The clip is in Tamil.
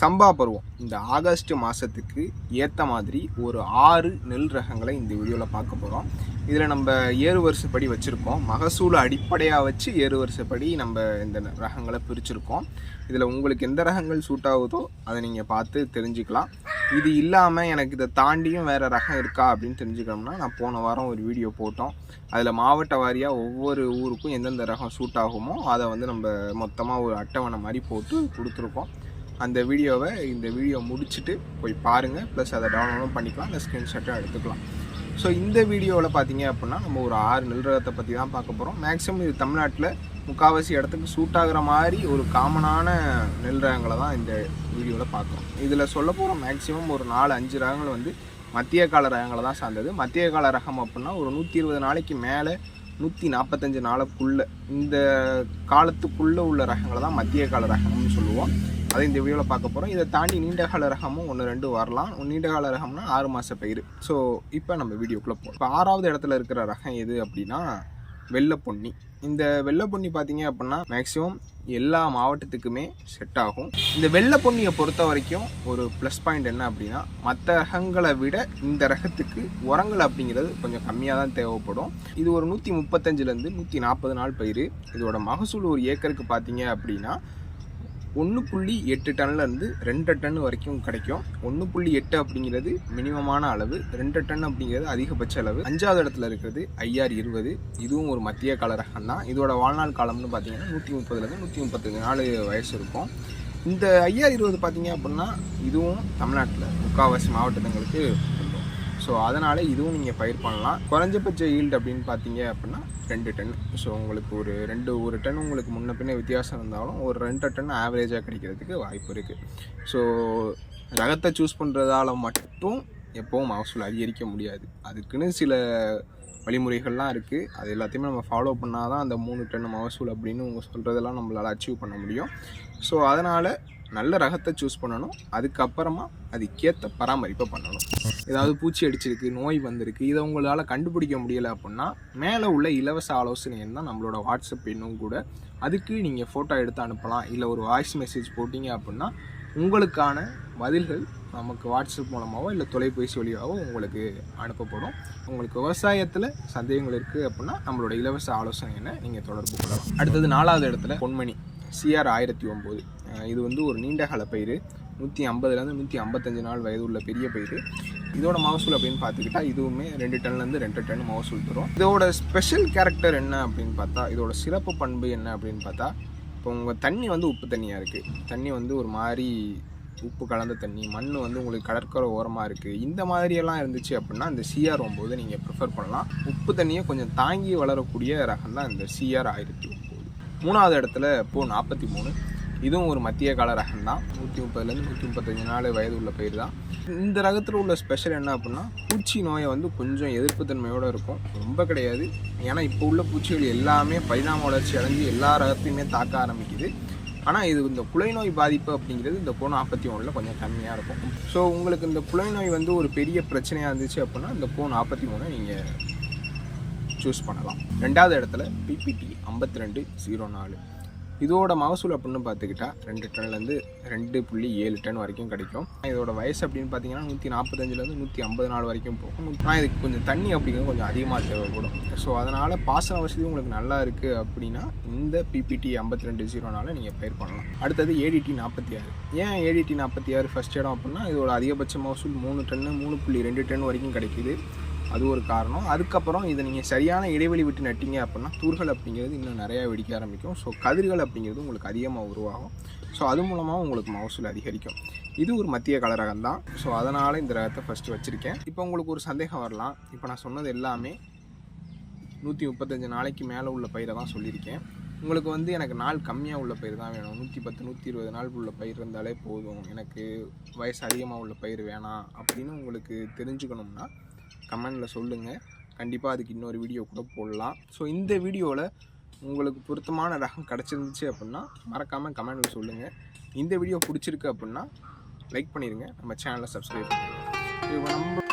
சம்பா பருவம். இந்த ஆகஸ்ட் மாதத்துக்கு ஏற்ற மாதிரி ஒரு ஆறு நெல் ரகங்களை இந்த வீடியோவில் பார்க்க போகிறோம் இதில் நம்ம ஏறு வரிசைப்படி வச்சுருக்கோம். மகசூலை அடிப்படையாக வச்சு ஏறு வரிசைப்படி நம்ம இந்த ந- ரகங்களை பிரிச்சுருக்கோம். இதில் உங்களுக்கு எந்த ரகங்கள் சூட் ஆகுதோ அதை நீங்கள் பார்த்து தெரிஞ்சுக்கலாம். இது இல்லாமல் எனக்கு இதை தாண்டியும் வேறு ரகம் இருக்கா அப்படின்னு தெரிஞ்சுக்கணும்னா நான் போன வாரம் ஒரு வீடியோ போட்டோம். அதில் மாவட்ட வாரியாக ஒவ்வொரு ஊருக்கும் எந்தெந்த ரகம் சூட் ஆகுமோ அதை வந்து நம்ம மொத்தமாக ஒரு அட்டவணை மாதிரி போட்டு கொடுத்துருக்கோம். அந்த வீடியோவை இந்த வீடியோ முடிச்சுட்டு போய் பாருங்கள் ப்ளஸ் அதை டவுன்லோடும் பண்ணிக்கலாம். இல்லை ஸ்க்ரீன்ஷாட்டும் எடுத்துக்கலாம். ஸோ இந்த வீடியோவில் பார்த்தீங்க அப்படின்னா நம்ம ஒரு ஆறு நெல் ரகத்தை பற்றி தான் பார்க்க போகிறோம் மேக்ஸிமம் இது தமிழ்நாட்டில் முக்கால்வாசி இடத்துக்கு சூட் ஆகிற மாதிரி ஒரு காமனான நெல் ரகங்களை தான் இந்த வீடியோவில் பார்க்குறோம். இதில் சொல்ல போகிற மேக்ஸிமம் ஒரு நாலு அஞ்சு ரகங்கள் வந்து மத்திய கால ரகங்களை தான் சார்ந்தது. மத்திய கால ரகம் அப்படின்னா ஒரு நூற்றி இருபது நாளைக்கு மேலே நூற்றி நாற்பத்தஞ்சு நாளைக்குள்ளே இந்த காலத்துக்குள்ளே உள்ள ரகங்களை தான் மத்திய கால ரகம்னு சொல்லுவோம். அதை இந்த வீடியோவில் பார்க்க போகிறோம் இதை தாண்டி நீண்டகால ரகமும் ஒன்று ரெண்டு வரலாம். நீண்டகால ரகம்னா ஆறு மாத பயிர். ஸோ இப்போ நம்ம வீடியோக்குள்ளே போகிறோம் இப்போ ஆறாவது இடத்துல இருக்கிற ரகம் எது அப்படின்னா வெள்ளை பொன்னி இந்த வெள்ளை பொன்னி பார்த்தீங்க அப்படின்னா மேக்ஸிமம் எல்லா மாவட்டத்துக்குமே செட் ஆகும். இந்த வெள்ளை பொன்னியை பொறுத்த வரைக்கும் ஒரு ப்ளஸ் பாயிண்ட் என்ன அப்படின்னா மற்ற ரகங்களை விட இந்த ரகத்துக்கு உரங்கள் அப்படிங்கிறது கொஞ்சம் கம்மியாக தான் தேவைப்படும். இது ஒரு நூற்றி முப்பத்தஞ்சுலேருந்து நூற்றி நாற்பது நாள் பயிர். இதோட மகசூல் ஒரு ஏக்கருக்கு பார்த்தீங்க அப்படின்னா ஒன்று புள்ளி எட்டு டன்லேருந்து ரெண்டு டன் வரைக்கும் கிடைக்கும். ஒன்று புள்ளி எட்டு அப்படிங்கிறது மினிமமான அளவு ரெண்டு டன் அப்படிங்கிறது அதிகபட்ச அளவு. அஞ்சாவது இடத்துல இருக்கிறது ஐஆர் இருபது. இதுவும் ஒரு மத்திய கால ரகம் தான் இதோட வாழ்நாள் காலம்னு பார்த்தீங்கன்னா நூற்றி முப்பதுலேருந்து நூற்றி முப்பத்தஞ்சு நாலு வயசு இருக்கும். இந்த ஐஆர் இருபது பார்த்தீங்க அப்படின்னா இதுவும் தமிழ்நாட்டில் முக்கால்வாசி மாவட்டங்களுக்கு ஸோ அதனால் இதுவும் நீங்கள் பயிர் பண்ணலாம். குறைஞ்சபட்ச ஈல்டு அப்படின்னு பார்த்தீங்க அப்படின்னா ரெண்டு டன். ஸோ உங்களுக்கு ஒரு ரெண்டு ஒரு டன் உங்களுக்கு முன்ன பின்ன வித்தியாசம் இருந்தாலும் ஒரு ரெண்டு டன் ஆவரேஜாக கிடைக்கிறதுக்கு வாய்ப்பு இருக்குது ஸோ ரகத்தை சூஸ் பண்ணுறதால மட்டும் எப்போவும் மகசூல் அதிகரிக்க முடியாது. அதுக்குன்னு சில வழிமுறைகள்லாம் இருக்குது அது எல்லாத்தையுமே நம்ம ஃபாலோ பண்ணால் தான் அந்த மூணு டன் மகசூல் அப்படின்னு உங்கள் சொல்கிறதெல்லாம் நம்மளால் அச்சீவ் பண்ண முடியும். ஸோ அதனால் நல்ல ரகத்தை சூஸ் பண்ணணும். அதுக்கப்புறமா அதுக்கேற்ற பராமரிப்பை பண்ணணும். ஏதாவது பூச்சி அடிச்சிருக்கு நோய் வந்திருக்கு இதை உங்களால் கண்டுபிடிக்க முடியலை அப்படின்னா மேலே உள்ள இலவச ஆலோசனை தான் நம்மளோட வாட்ஸ்அப் எண்ணும் கூட. அதுக்கு நீங்கள் ஃபோட்டோ எடுத்து அனுப்பலாம். இல்லை ஒரு வாய்ஸ் மெசேஜ் போட்டிங்க அப்படின்னா உங்களுக்கான பதில்கள் நமக்கு வாட்ஸ்அப் மூலமாகவோ இல்லை தொலைபேசி வழியாகவோ உங்களுக்கு அனுப்பப்படும். உங்களுக்கு விவசாயத்தில் சந்தேகங்கள் இருக்குது அப்படின்னா நம்மளோட இலவச ஆலோசனையை நீங்கள் தொடர்பு கொள்ளலாம். அடுத்தது நாலாவது இடத்துல பொன்மணி சிஆர் ஆயிரத்தி ஒம்பது இது வந்து ஒரு நீண்ட கால பயிர் நூற்றி ஐம்பதுலேருந்து நூற்றி ஐம்பத்தஞ்சு நாள் வயது உள்ள பெரிய பயிர் இதோட மகசூல் அப்படின்னு பார்த்துக்கிட்டா இதுவுமே ரெண்டு டன்லேருந்து ரெண்டு டன் மகசூல் தரும். இதோட ஸ்பெஷல் கேரக்டர் என்ன அப்படின்னு பார்த்தா இதோட சிறப்பு பண்பு என்ன அப்படின்னு பார்த்தா இப்போ உங்கள் தண்ணி வந்து உப்பு தண்ணியாக இருக்குது தண்ணி வந்து ஒரு மாதிரி உப்பு கலந்த தண்ணி மண் வந்து உங்களுக்கு கடற்கரை ஓரமாக இருக்குது இந்த மாதிரியெல்லாம் இருந்துச்சு அப்படின்னா இந்த சிஆர் ஒம்பது நீங்கள் ப்ரிஃபர் பண்ணலாம். உப்பு தண்ணியை கொஞ்சம் தாங்கி வளரக்கூடிய ரகம் தான் இந்த சிஆர் ஆயிரத்தி ஒம்பது. மூணாவது இடத்துல இப்போ நாற்பத்தி மூணு. இதுவும் ஒரு மத்திய கால ரகம் தான் நூற்றி முப்பதுலேருந்து நூற்றி முப்பத்தஞ்சு நாள் வயது உள்ள பயிர் தான் இந்த ரகத்தில் உள்ள ஸ்பெஷல் என்ன அப்படின்னா பூச்சி நோயை வந்து கொஞ்சம் எதிர்ப்புத்தன்மையோடு இருக்கும். ரொம்ப கிடையாது. ஏன்னா இப்போ உள்ள பூச்சிகள் எல்லாமே பரிணாம வளர்ச்சி அடைஞ்சு எல்லா ரகத்தையுமே தாக்க ஆரம்பிக்குது. ஆனால் இது இந்த குலை நோய் பாதிப்பு அப்படிங்கிறது இந்த கோ நாற்பத்தி ஒன்றில் கொஞ்சம் கம்மியாக இருக்கும். ஸோ உங்களுக்கு இந்த குலை நோய் வந்து ஒரு பெரிய பிரச்சனையாக இருந்துச்சு அப்படின்னா இந்த கோ நாற்பத்தி மூணை நீங்கள் சூஸ் பண்ணலாம். ரெண்டாவது இடத்துல பிபிடி ஐம்பத்தி ரெண்டு ஜீரோ நாலு. இதோட மகசூல் அப்படின்னு பார்த்துக்கிட்டா ரெண்டு டன்லேருந்து ரெண்டு புள்ளி ஏழு டன் வரைக்கும் கிடைக்கும். இதோட வயசு அப்படின்னு பார்த்தீங்கன்னா நூற்றி நாற்பத்தஞ்சிலேருந்து நூற்றி ஐம்பது நாள் வரைக்கும் போகும். ஆனால் இதுக்கு கொஞ்சம் தண்ணி அப்படிங்கிறது கொஞ்சம் அதிகமாக தேவைப்படும். ஸோ அதனால் பாசன வசதி உங்களுக்கு நல்லா இருக்குது அப்படின்னா இந்த பிபிடி ஐம்பத்தி ரெண்டு ஜீரோனால நீங்கள் பயிர் பண்ணலாம். அடுத்தது ஏடிடி நாற்பத்தி ஆறு. ஏன் ஏடிடி நாற்பத்தி ஆறு ஃபஸ்ட் இடம் அப்படின்னா இதோட அதிகபட்ச மகசூல் மூணு டன்னு மூணு புள்ளி ரெண்டு டன் வரைக்கும் கிடைக்குது. அது ஒரு காரணம். அதுக்கப்புறம் இதை நீங்கள் சரியான இடைவெளி விட்டு நட்டிங்க அப்படின்னா தூர்கள் அப்படிங்கிறது இன்னும் நிறையா வெடிக்க ஆரம்பிக்கும். ஸோ கதிர்கள் அப்படிங்கிறது உங்களுக்கு அதிகமாக உருவாகும். ஸோ அது மூலமாக உங்களுக்கு மகசூல் அதிகரிக்கும். இது ஒரு மத்திய கால ரகம் தான். ஸோ அதனால் இந்த ரகத்தை ஃபஸ்ட்டு வச்சுருக்கேன். இப்போ உங்களுக்கு ஒரு சந்தேகம் வரலாம். இப்போ நான் சொன்னது எல்லாமே நூற்றி முப்பத்தஞ்சு நாளைக்கு மேலே உள்ள பயிரை தான் சொல்லியிருக்கேன். உங்களுக்கு வந்து எனக்கு நாள் கம்மியாக உள்ள பயிர் தான் வேணும். நூற்றி பத்து நூற்றி இருபது நாள் உள்ள பயிர் இருந்தாலே போதும். எனக்கு வயசு அதிகமாக உள்ள பயிர் வேணாம் அப்படின்னு உங்களுக்கு தெரிஞ்சுக்கணும்னா கமெண்டில் சொல்லுங்கள் கண்டிப்பாக அதுக்கு இன்னொரு வீடியோ கூட போடலாம். ஸோ இந்த வீடியோவில் உங்களுக்கு பொருத்தமான ரகம் கிடச்சிருந்துச்சு அப்படின்னா மறக்காமல் கமெண்டில் சொல்லுங்கள் இந்த வீடியோ பிடிச்சிருக்கு அப்படின்னா லைக் பண்ணிடுங்க நம்ம சேனலை சப்ஸ்கிரைப் பண்ணுங்கள் இப்போ நம்ம